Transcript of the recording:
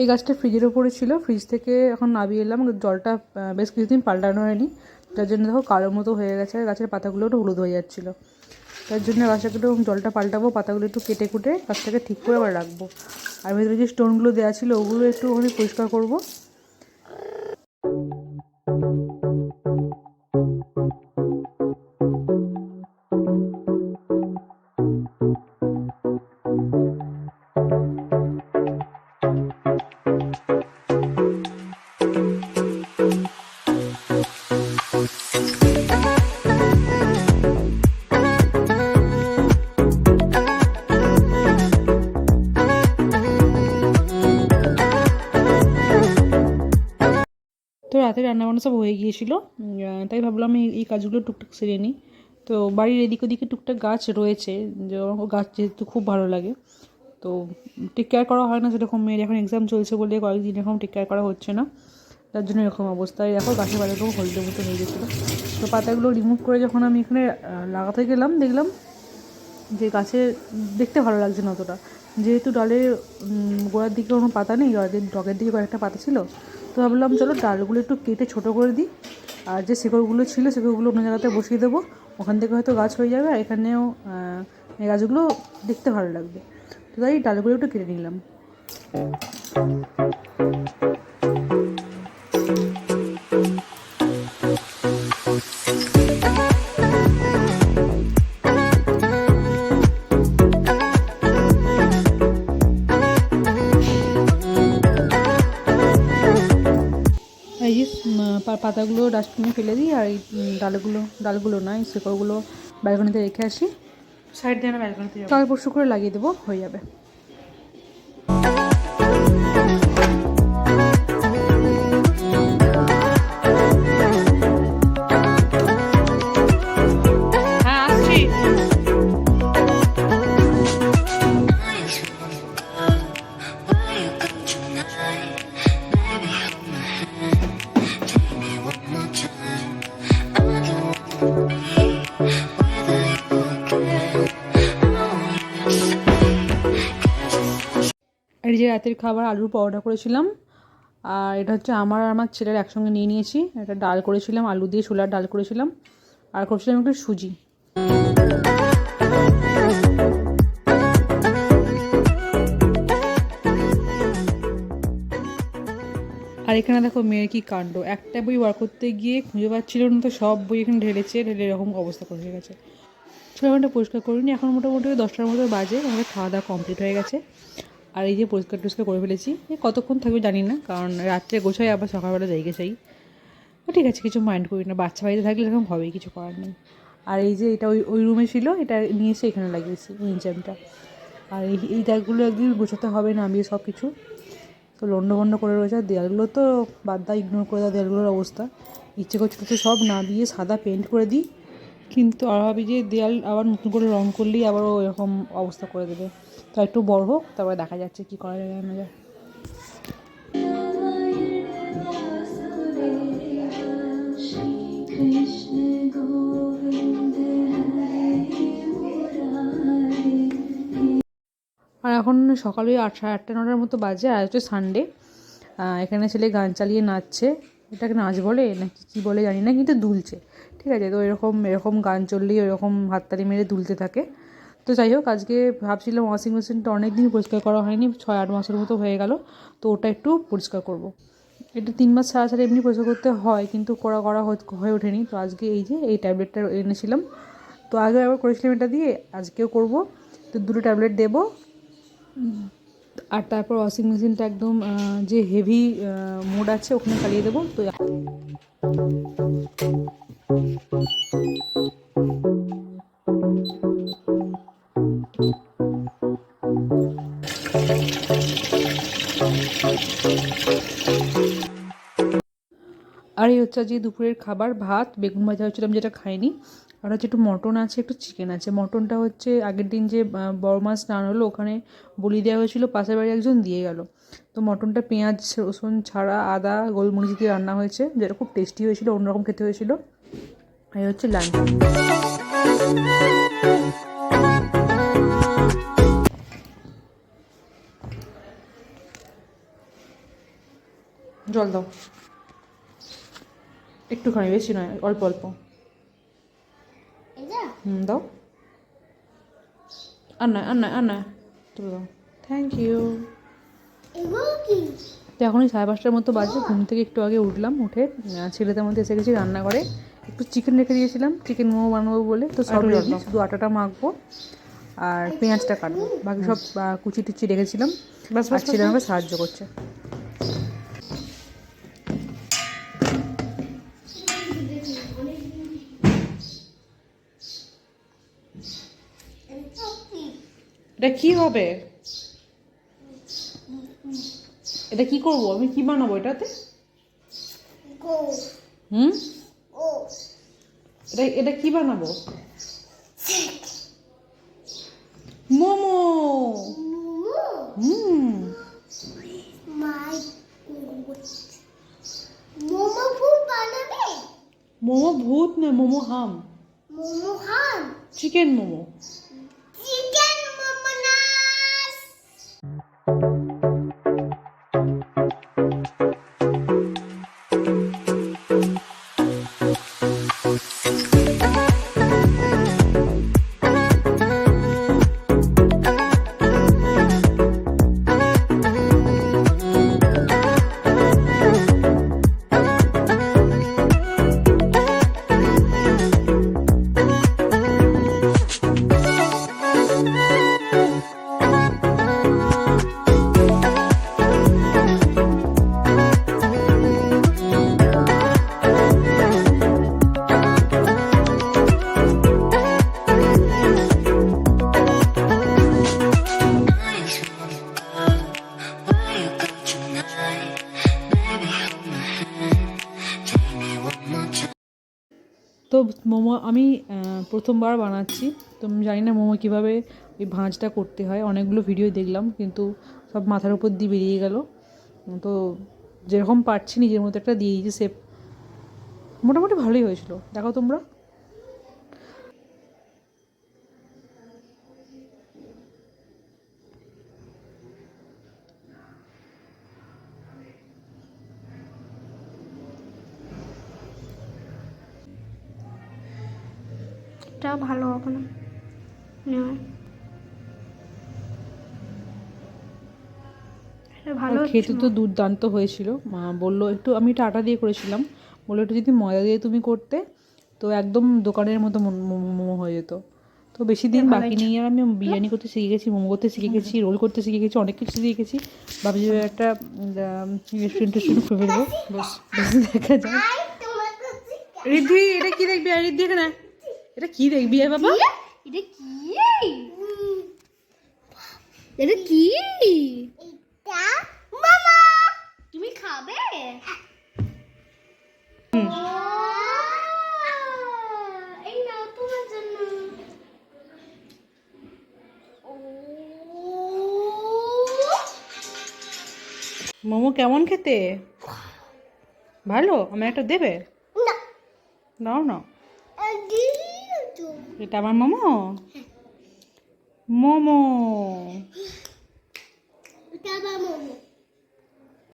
এই গাছটা ফ্রিজের ওপরে ছিল। ফ্রিজ থেকে এখন নামিয়ে এলাম। জলটা বেশ কিছুদিন পাল্টানো হয়নি। যার জন্য দেখো কালো মতো হয়ে গেছে। আর গাছের পাতাগুলো একটু হলুদ হয়ে যাচ্ছিল। তার জন্য গাছটাকে একটু জলটা পাল্টাবো, পাতাগুলো একটু কেটে কুটে গাছটাকে ঠিক করে আবার রাখব। আর ভেতরে যে স্টোনগুলো দেওয়া ছিল, ওগুলো একটু ওখানে পরিষ্কার করব। রান্নাবান্না সব হয়ে গিয়েছিল। তাই ভাবলাম এই এই কাজগুলো টুকটাক সেরে নিই। তো বাড়ির এদিক ওদিকে টুকটাক গাছ রয়েছে, যে গাছ যেহেতু খুব ভালো লাগে। তো টেক কেয়ার করা হয় না সেরকম, মেয়ের এখন এক্সাম চলছে বলে কয়েকদিন এরকম টেক কেয়ার করা হচ্ছে না। তার জন্য এরকম অবস্থায় দেখো গাছের পাতাগুলো হলদে মতো হয়ে গেছিল তো পাতাগুলো রিমুভ করে যখন আমি এখানে লাগাতে গেলাম, দেখলাম যে গাছে দেখতে ভালো লাগছে না অতটা। যেহেতু ডালের গোড়ার দিকে কোনো পাতা নেই ডগের দিকে কয়েকটা পাতা ছিল তো ভাবলাম, চলো ডালগুলো একটু কেটে ছোটো করে দিই। আর যে শিকড়গুলো ছিল, শিকড়গুলো অন্য জায়গাতে বসিয়ে দেবো। ওখান থেকে হয়তো গাছ হয়ে যাবে, আর এখানেও এই গাছগুলো দেখতে ভালো লাগবে। তো তাই ডালগুলো একটু কেটে নিলাম। পাতাগুলো ডাস্টবিনে ফেলে দিই আর এই ডালগুলো ডালগুলো না এই শেকড়গুলো ব্যালকনিতে রেখে আসি। সাইড দিয়ে না ব্যালকনিতে কাল পরশু করে লাগিয়ে দেবো হয়ে যাবে। আর এই যে রাতের খাবার, আলুর পরোটা করেছিলাম। আর এটা হচ্ছে আমার আর আমার ছেলের একসঙ্গে নিয়ে নিয়েছি। একটা ডাল করেছিলাম, আলু দিয়ে ছোলার ডাল করেছিলাম। আর করেছিলাম একটু সুজি। আর এখানে দেখো মেয়ের কি কাণ্ড। একটা বই বার করতে গিয়ে খুঁজে পাচ্ছিল না, তো সব বই এখানে ঢেলেছে, ঢেলে এরকম অবস্থা করে গেছে ছোটো ঘণ্টা পরিষ্কার করিনি, এখন মোটামুটি দশটার মতো বাজে, আমাদের খাওয়া দাওয়া কমপ্লিট হয়ে গেছে। আর এই যে পরিষ্কার টরিষ্কার করে ফেলেছি কতক্ষণ থাকবে জানি না, কারণ রাত্রে গোছাই, আবার সকালবেলা জায়গা চাই ঠিক আছে, কিছু মাইন্ড করি না, বাচ্চা বাড়িতে থাকলে এরকম হবেই, কিছু করার নেই। আর এই যে এটা ওই ওই রুমে ছিল, এটা নিয়ে এসে এখানে লাগিয়েছি ইঞ্জামটা আর এই এই দাগগুলো একদিন গোছাতে হবে না, আমি সব কিছু। তো লন্ডভন্ড করে রয়েছে, আর দেয়ালগুলো তো বাদ দা ইগনোর করে দেওয়া দেয়ালগুলোর অবস্থা। ইচ্ছে করছিল তো সব না দিয়ে সাদা পেন্ট করে দিই, কিন্তু আর ভাবি যে দেয়াল আবার নতুন করে রং করলেই আবার এরকম অবস্থা করে দেবে। তো একটু বড় হোক, তারপরে দেখা যাচ্ছে কী করা যায় না আর এখন সকালে আট, সাড়ে আটটা, নটার মতো বাজে, আর হচ্ছে সানডে এখানে ছেলে গান চালিয়ে নাচছে। এটাকে নাচ বলে নাকি কী বলে জানি না, কিন্তু দুলছে। ঠিক আছে, তো এরকম এরকম গান চললেই এরকম হাততালি মেরে দুলতে থাকে। তো যাই হোক, আজকে ভাবছিলাম ওয়াশিং মেশিনটা অনেক দিন পরিষ্কার করা হয়নি, ছয় আট মাসের মতো হয়ে গেল, তো ওটা একটু পরিষ্কার করব। এটা তিন মাস ছাড়া ছাড়া এমনি পরিষ্কার করতে হয়, কিন্তু করা করা হয়ে- ওঠেনি। তো আজকে এই যে এই ট্যাবলেটটা এনেছিলাম, তো আগে একবার করেছিলাম এটা দিয়ে, আজকেও করব। তো দুটো ট্যাবলেট দেবো, আর তারপর ওয়াশিং মেশিনটা একদম যে হেভি মোড আছে, ওখানে চালিয়ে দেবো। তো আর এই হচ্ছে আজকে দুপুরের খাবার, ভাত, বেগুন ভাজা হচ্ছিলাম যেটা খাইনি। আর হচ্ছে একটু মটন আছে, একটু চিকেন আছে। মটনটা হচ্ছে আগের দিন যে বড় মাছ স্নান হলো, ওখানে বলি দেওয়া হয়েছিল, পাশের বাড়ি একজন দিয়ে গেল। তো মটনটা পেঁয়াজ, রসুন ছাড়া, আদা, গোলমরিচ দিয়ে রান্না হয়েছে, যেটা খুব টেস্টি হয়েছিল, অন্যরকম খেতে হয়েছিল। এই হচ্ছে লাঞ্চ। জল দাও। একটুখানি বেশি নয় অল্প অল্প। হুম দাও। আর নয় আর নয় আর নয় তুলে দাও থ্যাংক ইউ তো এখনই সাড়ে পাঁচটার মতো বাজে ঘুম থেকে একটু আগে উঠলাম উঠে ছেলেদের মধ্যে এসে গেছি রান্না করে। একটু চিকেন রেখে দিয়েছিলাম চিকেন মোমো বানাবো বলে তো সব রেডি শুধু আটাটা মাখবো আর পেঁয়াজটা কাটবো। বাকি সব কুচি টুচি রেখেছিলাম। বাস আর ছেলে আমাকে সাহায্য করছে। এটা কি হবে? এটা কি করব? আমি কি বানাবো এটাতে? হুম? এটা এটা কি বানাবো? মোমো! মোমো হুম। মোমো ফুল বানাবে? মোমো ভূত না মোমো হাম। মোমো হাম? Chicken momo. Thank you. Momo, আমি প্রথমবার বানাচ্ছি। তো আমি জানি না মোমো কীভাবে ওই ভাঁজটা করতে হয়। অনেকগুলো ভিডিও দেখলাম, কিন্তু সব মাথার উপর দিয়ে বেরিয়ে গেল। তো যেরকম পারছি নিজের মতো একটা দিয়ে দিয়েছি সেপ মোটামুটি ভালোই হয়েছিল। দেখো তোমরা। এটা ভালো হবে না। ভালো আর খেতে তো দুর্দান্ত হয়েছিল। মা বলল একটু আমি এটা আটা দিয়ে করেছিলাম। বলল একটু যদি ময়দা দিয়ে তুমি করতে তো একদম দোকানের মতো মোমো হয়ে যেত। তো বেশি দিন বাকি নেই। আর আমি বিরিয়ানি করতে শিখে গেছি মোমো করতে শিখে গেছি রোল করতে শিখে গেছি অনেক কিছু শিখে গেছি ভাবছি যে একটা রেস্টুরেন্ট টেস্টুরেন্ট খুলে ফেলব দেখা যায় রিদ্ধি এটা কি দেখবি? আর রিদ্ধি এখানে। এটা কি দেখবি আর বাবা? এটা কি? এটা কি? এটা মামা। তুমি খাবে? মোমো কেমন খেতে? ভালো? আমার একটা দেবে? না। নাও না দিও তো এটা আমার মোমো মোমো এটা আমার মোমো